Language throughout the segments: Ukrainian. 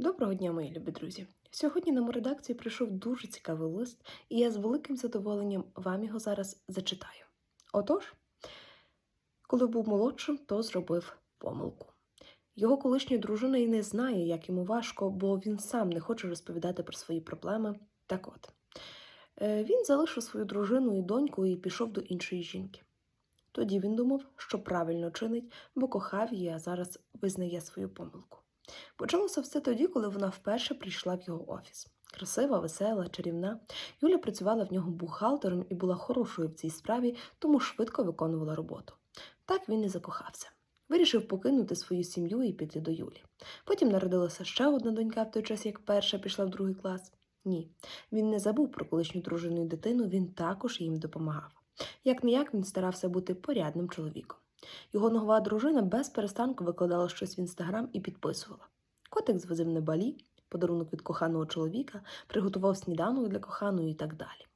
Доброго дня, мої любі друзі! Сьогодні нам у редакції прийшов дуже цікавий лист, і я з великим задоволенням вам його зараз зачитаю. Отож, коли був молодшим, то зробив помилку. Його колишня дружина і не знає, як йому важко, бо він сам не хоче розповідати про свої проблеми. Так от, е, він залишив свою дружину і доньку і пішов до іншої жінки. Тоді він думав, що правильно чинить, бо кохав її, а зараз визнає свою помилку. Почалося все тоді, коли вона вперше прийшла в його офіс. Красива, весела, чарівна. Юля працювала в нього бухгалтером і була хорошою в цій справі, тому швидко виконувала роботу. Так він і закохався. Вирішив покинути свою сім'ю і піти до Юлі. Потім народилася ще одна донька в той час, як перша пішла в другий клас. Ні, він не забув про колишню дружину і дитину, він також їм допомагав. Як не як він старався бути порядним чоловіком. Його нова дружина без перестанку викладала щось в інстаграм і підписувала. Котик звозив на балі, подарунок від коханого чоловіка, приготував сніданок для коханої і так далі.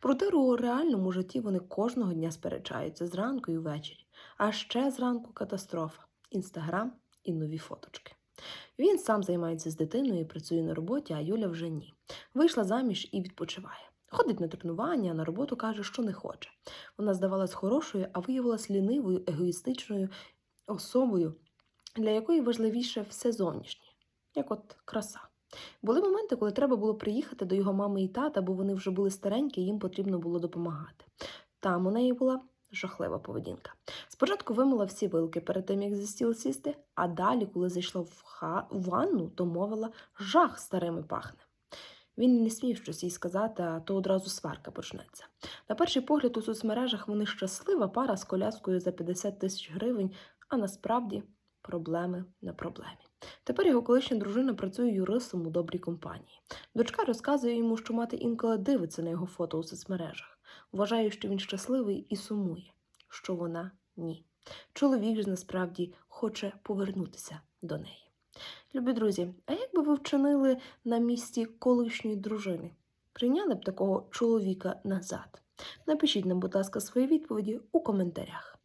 Проте у реальному житті вони кожного дня сперечаються зранку і ввечері. А ще зранку катастрофа інстаграм і нові фоточки. Він сам займається з дитиною і працює на роботі, а Юля вже ні. Вийшла заміж і відпочиває. Ходить на тренування, на роботу каже, що не хоче. Вона здавалась хорошою, а виявилась лінивою, егоїстичною особою, для якої важливіше все зовнішнє, як от краса. Були моменти, коли треба було приїхати до його мами і тата, бо вони вже були старенькі, і їм потрібно було допомагати. Там у неї була жахлива поведінка. Спочатку вимила всі вилки перед тим, як за стіл сісти, а далі, коли зайшла в, ха... в ванну, то мовила жах старими пахне. Він не смів щось їй сказати, а то одразу сварка почнеться. На перший погляд у соцмережах вони щаслива пара з коляскою за 50 тисяч гривень, а насправді проблеми на проблемі. Тепер його колишня дружина працює юристом у добрій компанії. Дочка розказує йому, що мати інколи дивиться на його фото у соцмережах. Вважає, що він щасливий і сумує, що вона ні. Чоловік ж насправді хоче повернутися до неї. Любі друзі, а як би ви вчинили на місці колишньої дружини? Прийняли б такого чоловіка назад? Напишіть нам, будь ласка, свої відповіді у коментарях.